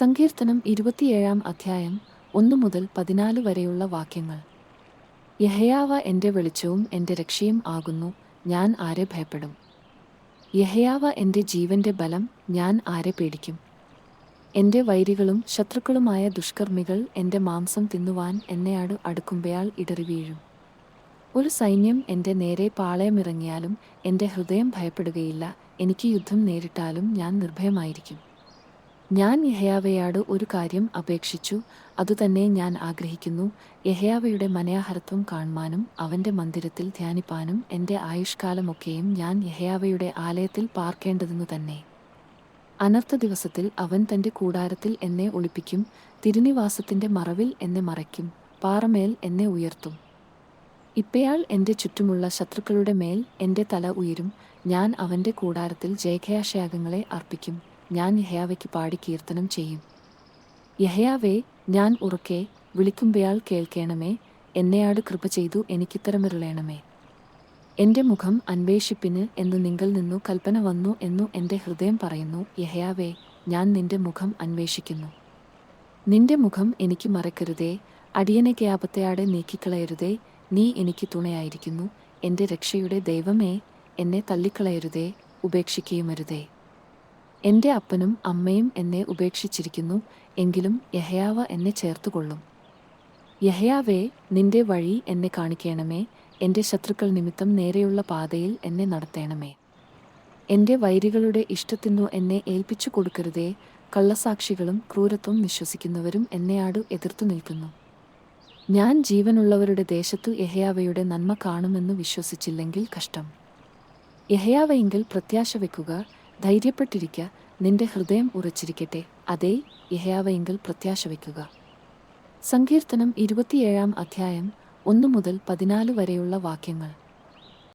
സങ്കീർത്തനം ഇരുപത്തിയേഴാം അധ്യായം ഒന്നു മുതൽ പതിനാല് വരെയുള്ള വാക്യങ്ങൾ. യഹയാവ എന്റെ വെളിച്ചവും എന്റെ രക്ഷയും ആകുന്നു ഞാൻ ആരെ ഭയപ്പെടും? യഹയാവ എന്റെ ജീവന്റെ ബലം ഞാൻ ആരെ പേടിക്കും? എന്റെ വൈരികളും ശത്രുക്കളുമായ ദുഷ്കർമ്മികൾ എന്റെ മാംസം തിന്നുവാൻ എന്നെയാട് അടുക്കുമ്പയാൾ ഇടറി വീഴും. ഒരു സൈന്യം എന്റെ നേരെ പാളയമിറങ്ങിയാലും എന്റെ ഹൃദയം ഭയപ്പെടുകയില്ല എനിക്ക് യുദ്ധം നേരിട്ടാലും ഞാൻ നിർഭയമായിരിക്കും. ഞാൻ യഹയാവയോട് ഒരു കാര്യം അപേക്ഷിച്ചു. അതുതന്നെ ഞാൻ ആഗ്രഹിക്കുന്നു. യഹയാവയുടെ മനയാഹരത്വം കാണുവാനും അവന്റെ മന്ദിരത്തിൽ ധ്യാനിപ്പാനും എന്റെ ആയുഷ്കാലമൊക്കെയും ഞാൻ യഹയാവയുടെ ആലയത്തിൽ പാർക്കേണ്ടതെന്നു തന്നെ. അനർത്ഥ ദിവസത്തിൽ അവൻ തന്റെ കൂടാരത്തിൽ എന്നെ ഒളിപ്പിക്കും. തിരുനിവാസത്തിന്റെ മറവിൽ എന്നെ മറയ്ക്കും. പാറമേൽ എന്നെ ഉയർത്തും. ഇപ്പയാൾ എന്റെ ചുറ്റുമുള്ള ശത്രുക്കളുടെ മേൽ എന്റെ തല ഉയരും. ഞാൻ അവന്റെ കൂടാരത്തിൽ ജയഘയാശയാഗങ്ങളെ അർപ്പിക്കും. ഞാൻ യഹയാവയ്ക്ക് പാടി കീർത്തനം ചെയ്യും. യഹയാവേ ഞാൻ ഉറക്കെ വിളിക്കുമ്പയാൾ കേൾക്കേണമേ. എന്നെയാട് കൃപ ചെയ്തു എനിക്കിത്തരമിരുളയണമേ എന്റെ മുഖം അന്വേഷിപ്പിന് എന്ന് നിങ്ങൾ നിന്നു കൽപ്പന വന്നു എന്നു എന്റെ ഹൃദയം പറയുന്നു യഹയാവേ ഞാൻ നിന്റെ മുഖം അന്വേഷിക്കുന്നു. നിന്റെ മുഖം എനിക്ക് മറക്കരുതേ അടിയനെ ക്യാപത്തയാടെ നീക്കിക്കളയരുതേ നീ എനിക്ക് തുണയായിരിക്കുന്നു എന്റെ രക്ഷയുടെ ദൈവമേ എന്നെ തള്ളിക്കളയരുതേ ഉപേക്ഷിക്കുകയുമരുതേ എന്റെ അപ്പനും അമ്മയും എന്നെ ഉപേക്ഷിച്ചിരിക്കുന്നു എങ്കിലും യഹയാവ എന്നെ ചേർത്തുകൊള്ളും. യഹയാവേ നിന്റെ വഴി എന്നെ കാണിക്കണമേ എന്റെ ശത്രുക്കൾ നിമിത്തം നേരെയുള്ള പാതയിൽ എന്നെ നടത്തേണമേ. എന്റെ വൈരികളുടെ ഇഷ്ടത്തിനു എന്നെ ഏൽപ്പിച്ചു കൊടുക്കരുതേ കള്ളസാക്ഷികളും ക്രൂരത്വം വിശ്വസിക്കുന്നവരും എന്നെയാട് എതിർത്തു നിൽക്കുന്നു. ഞാൻ ജീവനുള്ളവരുടെ ദേശത്തു യഹയാവയുടെ നന്മ കാണുമെന്ന് വിശ്വസിച്ചില്ലെങ്കിൽ കഷ്ടം. യഹയാവയെങ്കിൽ പ്രത്യാശ വെക്കുക ധൈര്യപ്പെട്ടിരിക്ക നിന്റെ ഹൃദയം ഉറച്ചിരിക്കട്ടെ. അതേ ഇഹയാവയെങ്കിൽ പ്രത്യാശ വയ്ക്കുക. സങ്കീർത്തനം ഇരുപത്തിയേഴാം അധ്യായം ഒന്നു മുതൽ പതിനാല് വരെയുള്ള വാക്യങ്ങൾ.